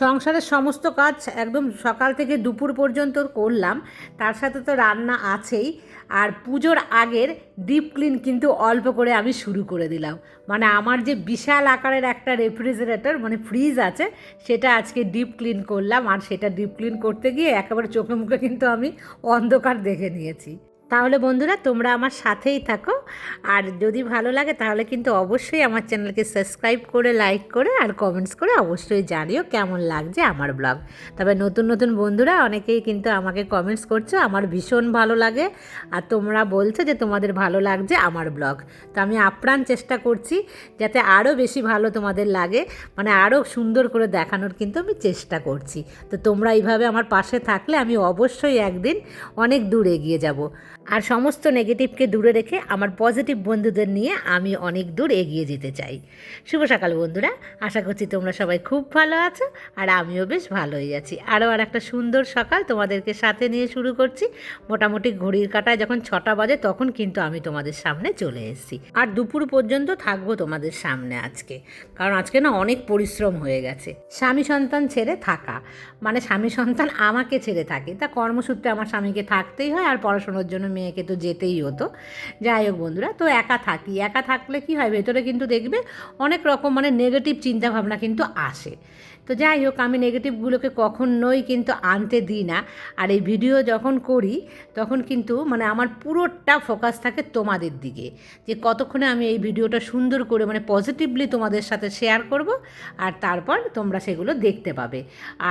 সংসারের সমস্ত কাজ একদম সকাল থেকে দুপুর পর্যন্ত করলাম। তার সাথে তো রান্না আছেই। আর পুজোর আগের ডিপ ক্লিন কিন্তু অল্প করে আমি শুরু করে দিলাম। মানে আমার যে বিশাল আকারের একটা রেফ্রিজারেটর মানে ফ্রিজ আছে, সেটা আজকে ডিপ ক্লিন করলাম। আর সেটা ডিপ ক্লিন করতে গিয়ে একেবারে চোখে মুখে কিন্তু আমি অন্ধকার দেখে নিয়েছি। তাহলে বন্ধুরা তোমরা আমার সাথেই থাকো। আর যদি ভালো লাগে তাহলে কিন্তু অবশ্যই আমার চ্যানেলকে সাবস্ক্রাইব করে, লাইক করে আর কমেন্টস করে অবশ্যই জানিও কেমন লাগছে আমার ব্লগ। তবে নতুন নতুন বন্ধুরা অনেকেই কিন্তু আমাকে কমেন্টস করছ, আমার ভীষণ ভালো লাগে। আর তোমরা বলছো যে তোমাদের ভালো লাগছে আমার ব্লগ। তো আমি আপ্রাণ চেষ্টা করছি যাতে আরও বেশি ভালো তোমাদের লাগে মানে আরও সুন্দর করে দেখানোর কিন্তু আমি চেষ্টা করছি। তো তোমরা এইভাবে আমার পাশে থাকলে আমি অবশ্যই একদিন অনেক দূর এগিয়ে যাব। আর সমস্ত নেগেটিভকে দূরে রেখে আমার পজিটিভ বন্ধুদের নিয়ে আমি অনেক দূর এগিয়ে যেতে চাই। শুভ সকাল বন্ধুরা, আশা করছি তোমরা সবাই খুব ভালো আছো আর আমিও বেশ ভালোই আছি। আরও আর একটা সুন্দর সকাল তোমাদেরকে সাথে নিয়ে শুরু করছি। মোটামুটি ঘড়ির কাটায় যখন ছটা বাজে তখন কিন্তু আমি তোমাদের সামনে চলে এসেছি। আর দুপুর পর্যন্ত থাকব তোমাদের সামনে আজকে। কারণ আজকে না অনেক পরিশ্রম হয়ে গেছে। স্বামী সন্তান ছেড়ে থাকা। মানে স্বামী সন্তান আমাকে ছেড়ে থাকে। তা কর্মসূত্রে আমার স্বামীকে থাকতেই হয় আর পড়াশোনার জন্য মেয়েকে তো যেতেই হতো। যাই হোক বন্ধুরা, তো একা থাকি, একা থাকলে কি হয়? ভেতরে কিন্তু দেখবে অনেক রকম মানে নেগেটিভ চিন্তাভাবনা কিন্তু আসে। তো যাই হোক, আমি নেগেটিভগুলোকে কখনোই কিন্তু আনতে দিই না। আর এই ভিডিও যখন করি, তখন কিন্তু মানে আমার পুরোটা ফোকাস থাকে তোমাদের দিকে। যে কতক্ষণে আমি এই ভিডিওটা সুন্দর করে মানে পজিটিভলি তোমাদের সাথে শেয়ার করব আর তারপর তোমরা সেগুলো দেখতে পাবে।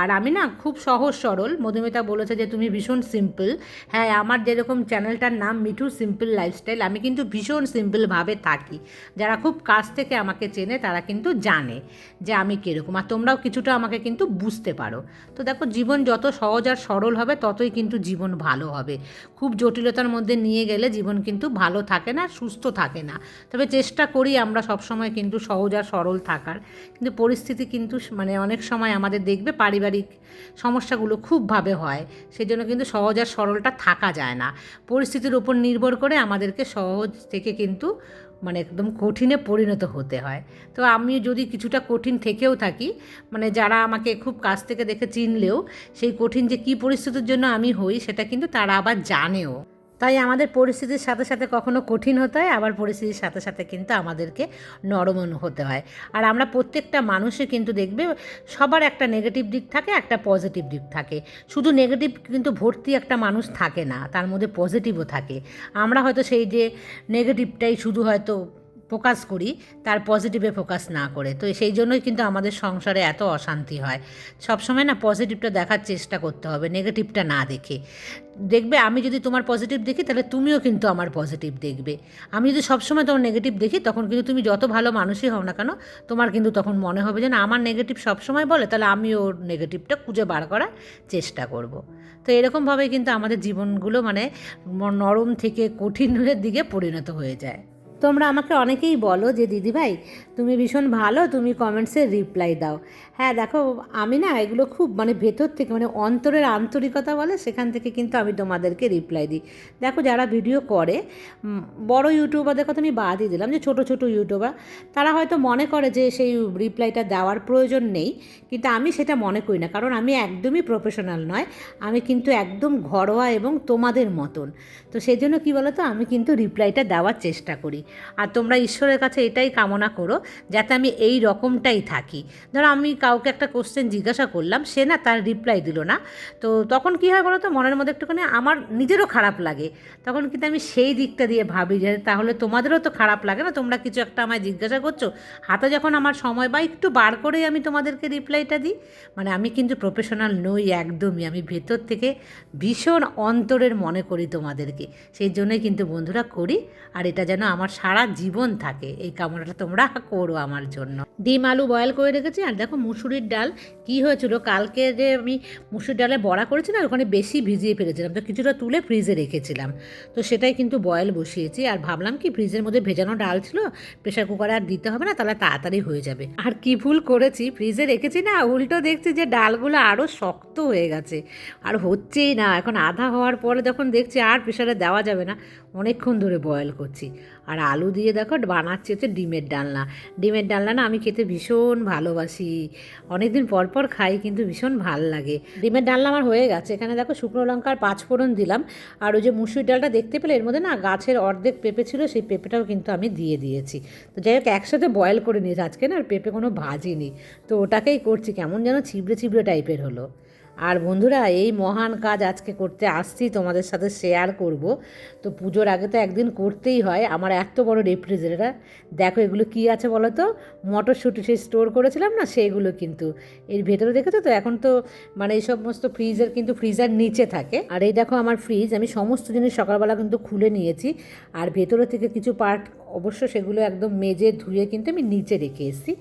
আর আমি না খুব সহজ সরল, মধুমিতা বলেছে যে তুমি ভীষণ সিম্পল হ্যাঁ আমার যেরকম চ্যানেলটার নাম মিঠু সিম্পল লাইফস্টাইল। আমি কিন্তু ভীষণ সিম্পলভাবে থাকি। যারা খুব কাছ থেকে আমাকে চেনে, তারা কিন্তু জানে যে আমি কীরকম। আর তোমরাও কিছুটা আমাকে কিন্তু বুঝতে পারো। তো দেখো, জীবন যত সহজ আর সরল হবে, ততই কিন্তু জীবন ভালো হবে। খুব জটিলতার মধ্যে নিয়ে গেলে জীবন কিন্তু ভালো থাকে না, সুস্থ থাকে না। তবে চেষ্টা করি আমরা সবসময় কিন্তু সহজ আর সরল থাকার। কিন্তু পরিস্থিতি কিন্তু মানে অনেক সময় আমাদের দেখবে পারিবারিক সমস্যাগুলো খুবভাবে হয়। সেই জন্য কিন্তু সহজ আর সরলটা থাকা যায় না। পরিস্থিতির উপর নির্ভর করে আমাদেরকে সহজ থেকে কিন্তু মানে একদম কঠিনে পরিণত হতে হয়। তো আমি যদি কিছুটা কঠিন থেকেও থাকি মানে যারা আমাকে খুব কাছ থেকে দেখে চিনলেও সেই কঠিন যে কী পরিস্থিতির জন্য আমি হই সেটা কিন্তু তারা আবার জানেও। তাই আমাদের পরিস্থিতির সাথে সাথে কখনো কঠিন হতে হয়, আবার পরিস্থিতির সাথে সাথে কিন্তু আমাদেরকে নরম হতে হয়। আর আমরা প্রত্যেকটা মানুষই কিন্তু দেখবে সবার একটা নেগেটিভ দিক থাকে, একটা পজিটিভ দিক থাকে। শুধু নেগেটিভ কিন্তু ভর্তি একটা মানুষ থাকে না, তার মধ্যে পজিটিভও থাকে। আমরা হয়তো সেই যে নেগেটিভটাই শুধু হয়তো ফোকাস করি, তার পজিটিভে ফোকাস না করে। তো সেই জন্যই কিন্তু আমাদের সংসারে এত অশান্তি হয়। সবসময় না পজিটিভটা দেখার চেষ্টা করতে হবে নেগেটিভটা না দেখে। দেখবে আমি যদি তোমার পজিটিভ দেখি, তাহলে তুমিও কিন্তু আমার পজিটিভ দেখবে। আমি যদি সবসময় তোমার নেগেটিভ দেখি, তখন কিন্তু তুমি যত ভালো মানুষই হও না কেন, তোমার কিন্তু তখন মনে হবে যে না, আমার নেগেটিভ সবসময় বলে, তাহলে আমি ওর নেগেটিভটা খুঁজে বার করার চেষ্টা করব। তো এরকমভাবেই কিন্তু আমাদের জীবনগুলো মানে নরম থেকে কঠিনের দিকে পরিণত হয়ে যায়। তোমরা আমাকে অনেকেই বলো যে, দিদিভাই, তুমি ভীষণ ভালো, তুমি কমেন্টসে রিপ্লাই দাও। হ্যাঁ দেখো, আমি না এগুলো খুব মানে ভেতর থেকে মানে অন্তরের আন্তরিকতা বলে, সেখান থেকে কিন্তু আমি তোমাদেরকে রিপ্লাই দিই। দেখো, যারা ভিডিও করে বড় ইউটিউবারদের কথা আমি বাদই দিলাম যে, ছোট ছোট ইউটিউবার তারা হয়তো মনে করে যে, সেই রিপ্লাইটা দেওয়ার প্রয়োজন নেই, কিন্তু আমি সেটা মনে করি না, কারণ আমি একদমই প্রফেশনাল নয়, আমি কিন্তু একদম ঘরোয়া এবং তোমাদের মতন। তো সেই জন্য কী বলো তো আমি কিন্তু রিপ্লাইটা দেওয়ার চেষ্টা করি। আর তোমরা ঈশ্বরের কাছে এটাই কামনা করো যাতে আমি এই রকমটাই থাকি। ধরো আমি কাউকে একটা কোশ্চেন জিজ্ঞাসা করলাম, সে না তার রিপ্লাই দিল না। তো তখন কী হয় বলো তো মনের মধ্যে একটুখানি আমার নিজেরও খারাপ লাগে। তখন কিন্তু আমি সেই দিকটা দিয়ে ভাবি যে তাহলে তোমাদেরও তো খারাপ লাগে না? তোমরা কিছু একটা আমায় জিজ্ঞাসা করছ? হাতে যখন আমার সময় বা একটু বার করেই আমি তোমাদেরকে রিপ্লাইটা দিই মানে আমি কিন্তু প্রফেশনাল নই একদমই। আমি ভেতর থেকে ভীষণ অন্তরের মনে করি তোমাদেরকে। সেই জন্যই কিন্তু বন্ধুরা করি, আর এটা যেন আমার সারা জীবন থাকে। এই কামনাটা তোমরা করো আমার জন্য। ডিম, আলু বয়েল করে রেখেছি। আর দেখো মুসুরির ডাল কি হয়েছিল? কালকে যে আমি মুসুর ডালে বড়া করেছি না ওখানে বেশি ভিজিয়ে ফেলেছিলাম। তো কিছুটা তুলে ফ্রিজে রেখেছিলাম। তো সেটাই কিন্তু বয়েল বসিয়েছি। আর ভাবলাম কি ফ্রিজের মধ্যে ভেজানো ডাল ছিল প্রেশার কুকারে আর দিতে হবে না, তাহলে তাড়াতাড়ি হয়ে যাবে। আর কি ভুল করেছি ফ্রিজে রেখেছি না, উল্টো দেখছি যে ডালগুলো আরও শক্ত হয়ে গেছে। আর হচ্ছেই না। এখন আধা হওয়ার পরে যখন দেখছি আর প্রেশারে দেওয়া যাবে না অনেকক্ষণ ধরে বয়েল করছি। আর আলু দিয়ে দেখো বানাচ্ছি হচ্ছে ডিমের ডালনা। ডিমের ডালনা না আমি খেতে ভীষণ ভালোবাসি। অনেকদিন পর পর খাই, কিন্তু ভীষণ ভালো লাগে। ডিমের ডালনা আমার হয়ে গেছে। এখানে দেখো শুকনো লঙ্কার পাঁচ ফোড়ন দিলাম। আর ওই যে মুসুর ডালটা দেখতে পেলে, এর মধ্যে না গাছের অর্ধেক পেঁপে ছিল, সেই পেঁপেটাও কিন্তু আমি দিয়ে দিয়েছি। তো যাই হোক, একসাথে বয়েল করে নিয়েছি। আজকে না আর পেঁপে কোনো ভাজিনি তো ওটাকেই করছি। কেমন যেন ছিবড়ে ছিবড়ে টাইপের হলো। আর বন্ধুরা, এই মহান কাজ আজকে করতে আসছি, তোমাদের সাথে শেয়ার করব। তো পুজোর আগে তো একদিন করতেই হয়, আমার এত বড় রেফ্রিজারেটার দেখো এগুলো কি আছে বলো তো? মটরশুঁটি সেই স্টোর করেছিলাম না, সেইগুলো কিন্তু। এর ভেতরে দেখেছ তো? এখন তো মানে এই সমস্ত ফ্রিজের কিন্তু ফ্রিজার নিচে থাকে। আর এই দেখো আমার ফ্রিজ আমি সমস্ত জিনিস সকালবেলা কিন্তু খুলে নিয়েছি। আর ভেতরে থেকে কিছু পার্ট অবশ্য সেগুলো একদম মেজে ধুয়ে কিন্তু আমি নিচে রেখে এসেছি।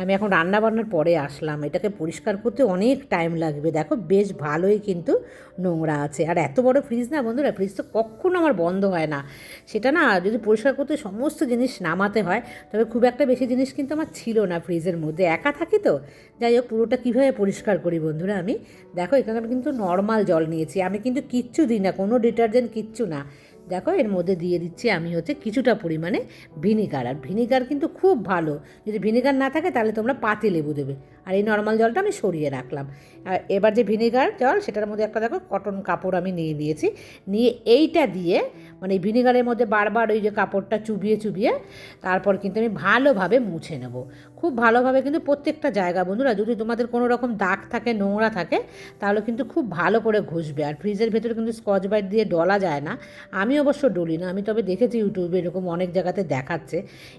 আমি এখন রান্না বান্নার পরে আসলাম। এটাকে পরিষ্কার করতে অনেক টাইম লাগবে। দেখো, বেশ ভালোই কিন্তু নোংরা আছে। আর এত বড় ফ্রিজ না বন্ধুরা ফ্রিজ তো কখনো আমার বন্ধ হয় না। সেটা না, যদি পরিষ্কার করতে সমস্ত জিনিস নামাতে হয়, তবে খুব একটা বেশি জিনিস কিন্তু আমার ছিল না ফ্রিজের মধ্যে। একা থাকি তো? যাই হোক, পুরোটা কীভাবে পরিষ্কার করি বন্ধুরা আমি? দেখো, এখানে আমি কিন্তু নর্মাল জল নিয়েছি। আমি কিন্তু কিচ্ছু দিই না, কোনো ডিটারজেন্ট কিচ্ছু না। দেখো, এর মধ্যে দিয়ে দিচ্ছি আমি হচ্ছে কিছুটা পরিমাণে ভিনিগার। আর ভিনিগার কিন্তু খুব ভালো। যদি ভিনিগার না থাকে, তাহলে তোমরা পাতি লেবু দেবে। আর এই নর্মাল জলটা আমি সরিয়ে রাখলাম। আর এবার যে ভিনিগার জল, সেটার মধ্যে একটা দেখো কটন কাপড় আমি নিয়ে নিয়েছি। নিয়ে এইটা দিয়ে মানে এই ভিনিগারের মধ্যে বারবার ওই যে কাপড়টা চুবিয়ে চুবিয়ে তারপর কিন্তু আমি ভালোভাবে মুছে নেব। খুব ভালোভাবে কিন্তু প্রত্যেকটা জায়গা, বন্ধুরা, যদি তোমাদের কোনো রকম দাগ থাকে, নোংরা থাকে, তাহলে কিন্তু খুব ভালো করে ঘষবে। আর ফ্রিজের ভেতরে কিন্তু স্কচ বাইট দিয়ে ডলা যায় না। আমি অবশ্য ডলি না, আমি তবে দেখেছি ইউটিউবে এরকম অনেক জায়গাতে দেখাচ্ছে।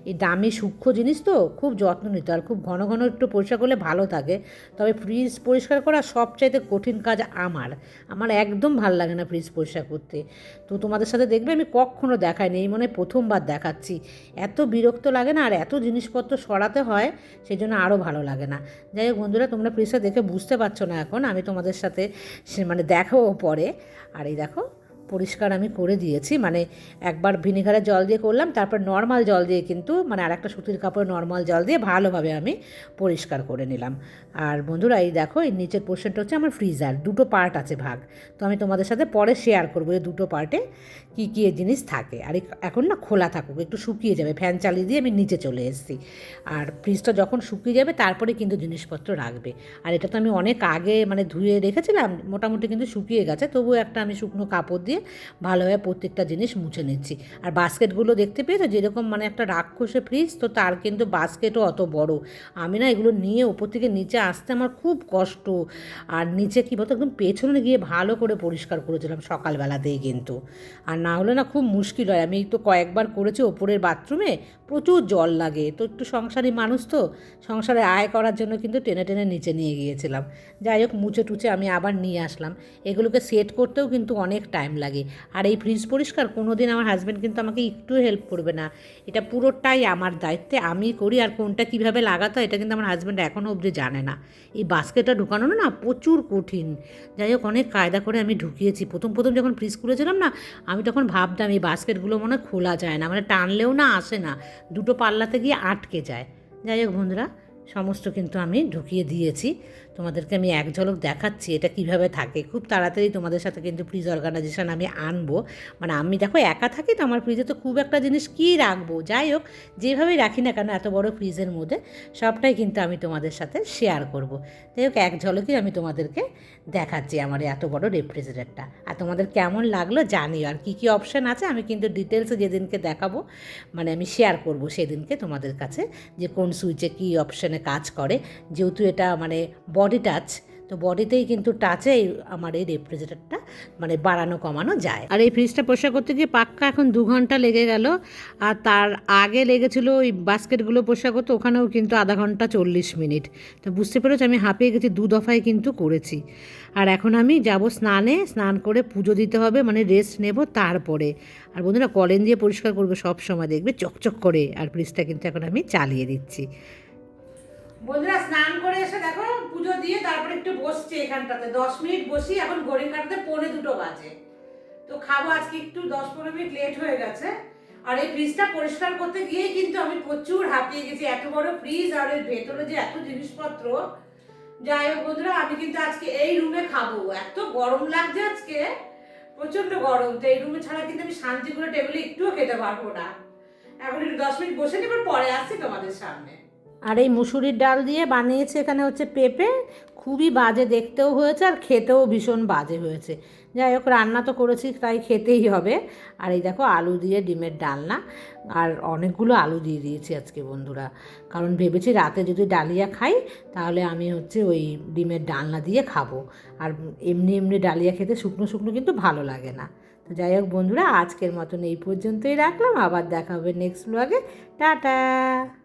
এই দামি সূক্ষ্ম জিনিস তো খুব যত্ন নিতে আর খুব ঘন ঘন একটু পরিষ্কার করলে ভালো থাকে। তবে ফ্রিজ পরিষ্কার করা সবচাইতে কঠিন কাজ আমার। আমার একদম ভালো লাগে না ফ্রিজ পরিষ্কার করতে। তো তোমাদের সাথে দেখবে আমি কখনো দেখাইনি, এই মনে প্রথমবার দেখাচ্ছি। এত বিরক্ত লাগে না আর এত জিনিসপত্র সরাতে হয় সেই জন্য আরও ভালো লাগে না। যাই হোক বন্ধুরা, তোমরা প্লিজটা দেখে বুঝতে পারছ না এখন, আমি তোমাদের সাথে মানে দেখাও পরে। আর এই দেখো পরিষ্কার আমি করে দিয়েছি। মানে একবার ভিনেগারের জল দিয়ে করলাম, তারপর নর্মাল জল দিয়ে কিন্তু মানে আর একটা সুতির কাপড় নর্মাল জল দিয়ে ভালোভাবে আমি পরিষ্কার করে নিলাম। আর বন্ধুরা, এই দেখো এই নিচের পোর্শনটা হচ্ছে আমার ফ্রিজার দুটো পার্ট আছে ভাগ। তো আমি তোমাদের সাথে পরে শেয়ার করব এই দুটো পার্টে কী কী জিনিস থাকে। আর এখন না খোলা থাকুক, একটু শুকিয়ে যাবে ফ্যান চালিয়ে দিয়ে আমি নিচে চলে এসেছি। আর ফ্রিজটা যখন শুকিয়ে যাবে, তারপরে কিন্তু জিনিসপত্র রাখবে। আর এটা তো আমি অনেক আগে মানে ধুয়ে রেখেছিলাম, মোটামুটি কিন্তু শুকিয়ে গেছে, তবুও একটা আমি শুকনো কাপড় দিয়ে ভালোভাবে প্রত্যেকটা জিনিস মুছে নিচ্ছি। আর বাস্কেটগুলো দেখতে পেয়েছ? যেরকম মানে একটা রাক্ষসে ফ্রিজ, তো তার কিন্তু বাস্কেটও অত বড়। আমি না এগুলো নিয়ে ওপর থেকে নিচে আসতে আমার খুব কষ্ট। আর নিচে কী বলতো, একদম পেছনে গিয়ে ভালো করে পরিষ্কার করেছিলাম সকালবেলাতেই কিন্তু। আর না হলে না খুব মুশকিল হয়। আমি তো কয়েকবার করেছি ওপরের বাথরুমে, প্রচুর জল লাগে। তো একটু সংসারী মানুষ তো, সংসারে আয় করার জন্য কিন্তু টেনে টেনে নিচে নিয়ে গিয়েছিলাম। যাই হোক, মুছে টুচে আমি আবার নিয়ে আসলাম। এগুলোকে সেট করতেও কিন্তু অনেক টাইম লাগে। আর এই ফ্রিজ পরিষ্কার কোনো দিন আমার হাজব্যান্ড কিন্তু আমাকে একটু হেল্প করবে না। এটা পুরোটাই আমার দায়িত্বে, আমি করি আর কোনটা কীভাবে লাগাতে হয় এটা কিন্তু আমার হাজব্যান্ড এখনও অবধি জানে না। এই বাস্কেটটা ঢুকানো না প্রচুর কঠিন। যাই হোক, অনেক কায়দা করে আমি ঢুকিয়েছি। প্রথম প্রথম যখন ফ্রিজ খুলেছিলাম না, আমি তখন ভাবতাম এই বাস্কেটগুলো মনে খোলা যায় না মানে টানলেও না আসে না, দুটো পাল্লাতে গিয়ে আটকে যায়। যাই হোক বন্ধুরা সমস্ত কিন্তু আমি ঢুকিয়ে দিয়েছি। তোমাদেরকে আমি এক ঝলক দেখাচ্ছি এটা কীভাবে থাকে। খুব তাড়াতাড়ি তোমাদের সাথে কিন্তু ফ্রিজ অর্গানাইজেশন আমি আনব। মানে আমি দেখো একা থাকি তো আমার ফ্রিজে তো খুব একটা জিনিস কী রাখব? যাই হোক, যেভাবেই রাখি না কেন এত বড় ফ্রিজের মধ্যে সবটাই কিন্তু আমি তোমাদের সাথে শেয়ার করব। যাই হোক, এক ঝলকেই আমি তোমাদেরকে দেখাচ্ছি আমার এত বড় রেফ্রিজারেটরটা আর তোমাদের কেমন লাগল জানিও। আর কী কী অপশান আছে আমি কিন্তু ডিটেলসে যেদিনকে দেখাবো মানে আমি শেয়ার করব সেদিনকে তোমাদের কাছে যে কোন সুইচে কী অপশানে কাজ করে। যেহেতু এটা মানে বডি টাচ তো বডিতেই কিন্তু টাচে আমার এই রেফ্রিজারেটরটা মানে বাড়ানো কমানো যায়। আর এই ফ্রিজটা পরিষ্কার করতে গিয়ে পাক্কা এখন দু ঘণ্টা লেগে গেল। আর তার আগে লেগেছিল ওই বাস্কেটগুলো পরিষ্কার করতে, ওখানেও কিন্তু আধা ঘণ্টা চল্লিশ মিনিট। তো বুঝতে পেরেছি আমি হাঁপিয়ে গেছি, দু দফায় কিন্তু করেছি। আর এখন আমি যাব স্নানে, স্নান করে পুজো দিতে হবে মানে রেস্ট নেব তারপরে। আর বন্ধুরা, কলেন দিয়ে পরিষ্কার করবে সব সময়, দেখবে চকচক করে। আর ফ্রিজটা কিন্তু এখন আমি চালিয়ে দিচ্ছি। বন্ধুরা, স্নান করে এসে দেখো, পুজো দিয়ে তারপরে একটু বসছে এখানটাতে। দশ মিনিট বসি, এখন ঘড়ি কাটতে পৌনে দুটো বাজে। তো খাব আজকে একটু, দশ পনেরো মিনিট লেট হয়ে গেছে। আর এই ফ্রিজটা পরিষ্কার করতে গিয়েই কিন্তু আমি প্রচুর হাঁপিয়ে গেছি। এত বড় ফ্রিজ আর এর ভেতরে যে এত জিনিসপত্র। যাই হোক বন্ধুরা, আমি কিন্তু আজকে এই রুমে খাব। এত গরম লাগছে আজকে প্রচণ্ড গরম। তো এই রুমে ছাড়া কিন্তু আমি শান্তি করে টেবিলে একটুও খেতে পারব না। এখন একটু দশ মিনিট বসে নিবার পরে আসছি তোমাদের সামনে। আর এই মুসুরির ডাল দিয়ে বানিয়েছে এখানে হচ্ছে পেঁপে। খুবই বাজে দেখতেও হয়েছে আর খেতেও ভীষণ বাজে হয়েছে। যাই হোক, রান্না তো করেছি, তাই খেতেই হবে। আর এই দেখো, আলু দিয়ে ডিমের ডালনা। আর অনেকগুলো আলু দিয়ে দিয়েছি আজকে বন্ধুরা। কারণ ভেবেছি রাতে যদি ডালিয়া খাই, তাহলে আমি হচ্ছে ওই ডিমের ডালনা দিয়ে খাব। আর এমনি এমনি ডালিয়া খেতে শুকনো শুকনো কিন্তু ভালো লাগে না। তো যাই হোক বন্ধুরা, আজকের মতন এই পর্যন্তই রাখলাম। আবার দেখা হবে নেক্সট ব্লগে টাটা!